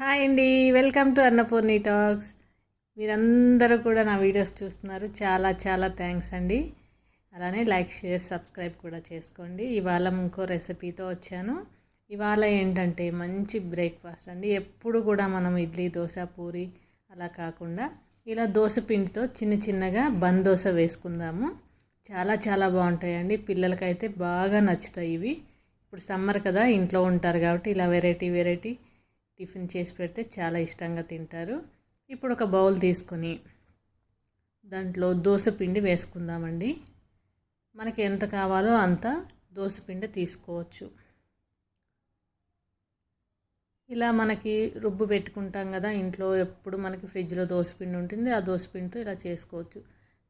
Hi అండి. Welcome to Annapurni talks. మీరందరూ కూడా నా వీడియోస్ చూస్తున్నారు. చాలా చాలా థ్యాంక్స్ అండి. అలానే లైక్ షేర్ సబ్స్క్రైబ్ కూడా చేసుకోండి. ఇవాళ ఇంకో రెసిపీతో వచ్చాను. ఇవాళ ఏంటంటే మంచి బ్రేక్ఫాస్ట్ అండి. ఎప్పుడు కూడా మనం ఇడ్లీ దోశ పూరి అలా కాకుండా ఇలా దోశ పిండితో చిన్న చిన్నగా బంద్ దోశ వేసుకుందాము. చాలా చాలా బాగుంటాయండి. పిల్లలకైతే బాగా నచ్చుతాయి ఇవి. ఇప్పుడు సమ్మర్ కదా ఇంట్లో ఉంటారు కాబట్టి ఇలా వెరైటీ వెరైటీ టిఫిన్ చేసి పెడితే చాలా ఇష్టంగా తింటారు. ఇప్పుడు ఒక బౌల్ తీసుకొని దాంట్లో దోశ పిండి వేసుకుందామండి. మనకి ఎంత కావాలో అంత దోశ పిండి తీసుకోవచ్చు. ఇలా మనకి రుబ్బు పెట్టుకుంటాం కదా ఇంట్లో ఎప్పుడు మనకి ఫ్రిడ్జ్లో దోశపిండి ఉంటుంది ఆ దోశపిండితో ఇలా చేసుకోవచ్చు.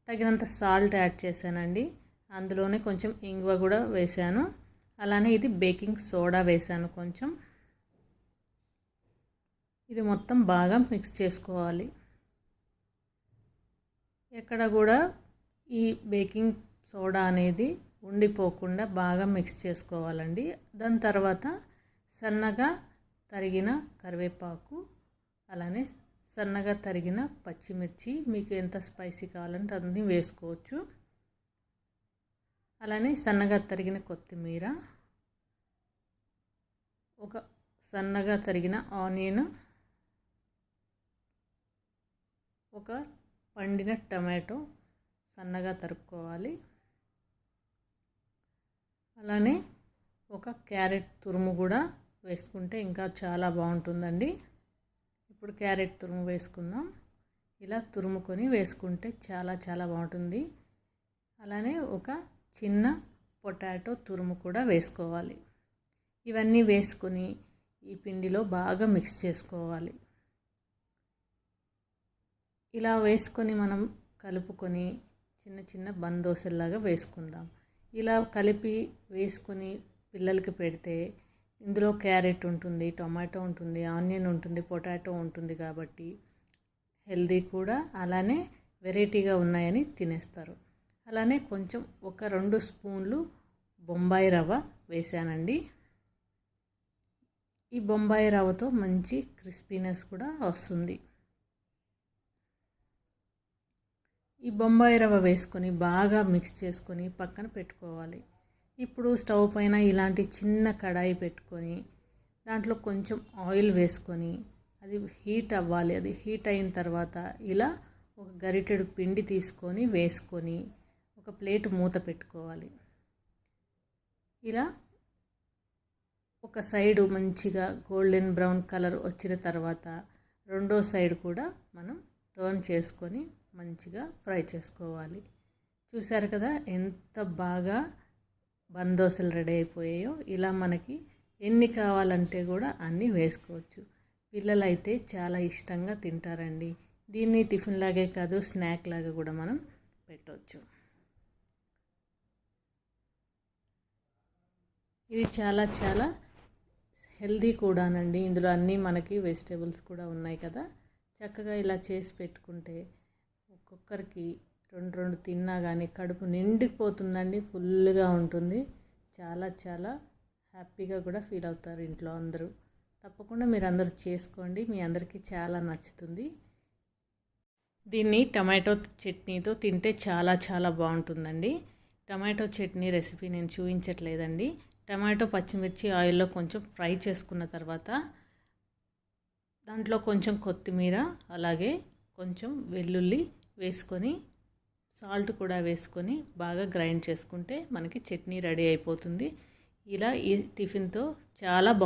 తగినంత సాల్ట్ యాడ్ చేశానండి. అందులోనే కొంచెం ఇంగువ కూడా వేశాను. అలానే ఇది బేకింగ్ సోడా వేశాను కొంచెం. ఇది మొత్తం బాగా మిక్స్ చేసుకోవాలి. ఎక్కడ కూడా ఈ బేకింగ్ సోడా అనేది ఉండిపోకుండా బాగా మిక్స్ చేసుకోవాలండి. దాని తర్వాత సన్నగా తరిగిన కరివేపాకు అలానే సన్నగా తరిగిన పచ్చిమిర్చి మీకు ఎంత స్పైసీ కావాలంటే అన్నీ వేసుకోవచ్చు. అలానే సన్నగా తరిగిన కొత్తిమీర ఒక సన్నగా తరిగిన ఆనియన్ ఒక పండిన టమాటో సన్నగా తరుక్కోవాలి. అలానే ఒక క్యారెట్ తురుము కూడా వేసుకుంటే ఇంకా చాలా బాగుంటుందండి. ఇప్పుడు క్యారెట్ తురుము వేసుకుందాం. ఇలా తురుముకొని వేసుకుంటే చాలా చాలా బాగుంటుంది. అలానే ఒక చిన్న పొటాటో తురుము కూడా వేసుకోవాలి. ఇవన్నీ వేసుకొని ఈ పిండిలో బాగా మిక్స్ చేసుకోవాలి. ఇలా వేసుకొని మనం కలుపుకొని చిన్న చిన్న బందోసల్లాగా వేసుకుందాం. ఇలా కలిపి వేసుకొని పిల్లలకి పెడితే ఇందులో క్యారెట్ ఉంటుంది టొమాటో ఉంటుంది ఆనియన్ ఉంటుంది పొటాటో ఉంటుంది కాబట్టి హెల్దీ కూడా అలానే వెరైటీగా ఉన్నాయని తినేస్తారు. అలానే కొంచెం ఒక రెండు స్పూన్లు బొంబాయి రవ్వ వేసానండి ఈ బొంబాయి రవ్వతో మంచి క్రిస్పీనెస్ కూడా వస్తుంది. ఈ బొంబాయి రవ్వ వేసుకొని బాగా మిక్స్ చేసుకొని పక్కన పెట్టుకోవాలి. ఇప్పుడు స్టవ్ పైన ఇలాంటి చిన్న కడాయి పెట్టుకొని దాంట్లో కొంచెం ఆయిల్ వేసుకొని అది హీట్ అవ్వాలి. అది హీట్ అయిన తర్వాత ఇలా ఒక గరిటెడు పిండి తీసుకొని వేసుకొని ఒక ప్లేట్ మూత పెట్టుకోవాలి. ఇలా ఒక సైడు మంచిగా గోల్డెన్ బ్రౌన్ కలర్ వచ్చిన తర్వాత రెండో సైడ్ కూడా మనం టర్న్ చేసుకొని మంచిగా ఫ్రై చేసుకోవాలి. చూసారు కదా ఎంత బాగా బందోసలు రెడీ అయిపోయాయో. ఇలా మనకి ఎన్ని కావాలంటే కూడా అన్నీ వేసుకోవచ్చు. పిల్లలు అయితే చాలా ఇష్టంగా తింటారండి. దీన్ని టిఫిన్ లాగే కాదు స్నాక్ లాగా కూడా మనం పెట్టవచ్చు ఇది చాలా చాలా హెల్దీ కూడానండి. ఇందులో అన్నీ మనకి వెజిటేబుల్స్ కూడా ఉన్నాయి కదా. చక్కగా ఇలా చేసి పెట్టుకుంటే ఒక్కొక్కరికి రెండు రెండు తిన్నా కానీ కడుపు నిండిపోతుందండి ఫుల్గా ఉంటుంది. చాలా చాలా హ్యాపీగా కూడా ఫీల్ అవుతారు ఇంట్లో అందరూ. తప్పకుండా మీరు అందరూ చేసుకోండి మీ అందరికీ చాలా నచ్చుతుంది. దీన్ని టమాటో చట్నీతో తింటే చాలా చాలా బాగుంటుందండి. టమాటో చట్నీ రెసిపీ నేను చూపించట్లేదండి. టమాటో పచ్చిమిర్చి ఆయిల్లో కొంచెం ఫ్రై చేసుకున్న తర్వాత దాంట్లో కొంచెం కొత్తిమీర అలాగే కొంచెం వెల్లుల్లి వేసుకొని సాల్ట్ కూడా వేసుకొని బాగా గ్రైండ్ చేసుకుంటే మనకి చట్నీ రెడీ అయిపోతుంది. ఇలా ఈ టిఫిన్తో చాలా బాగుంటుంది.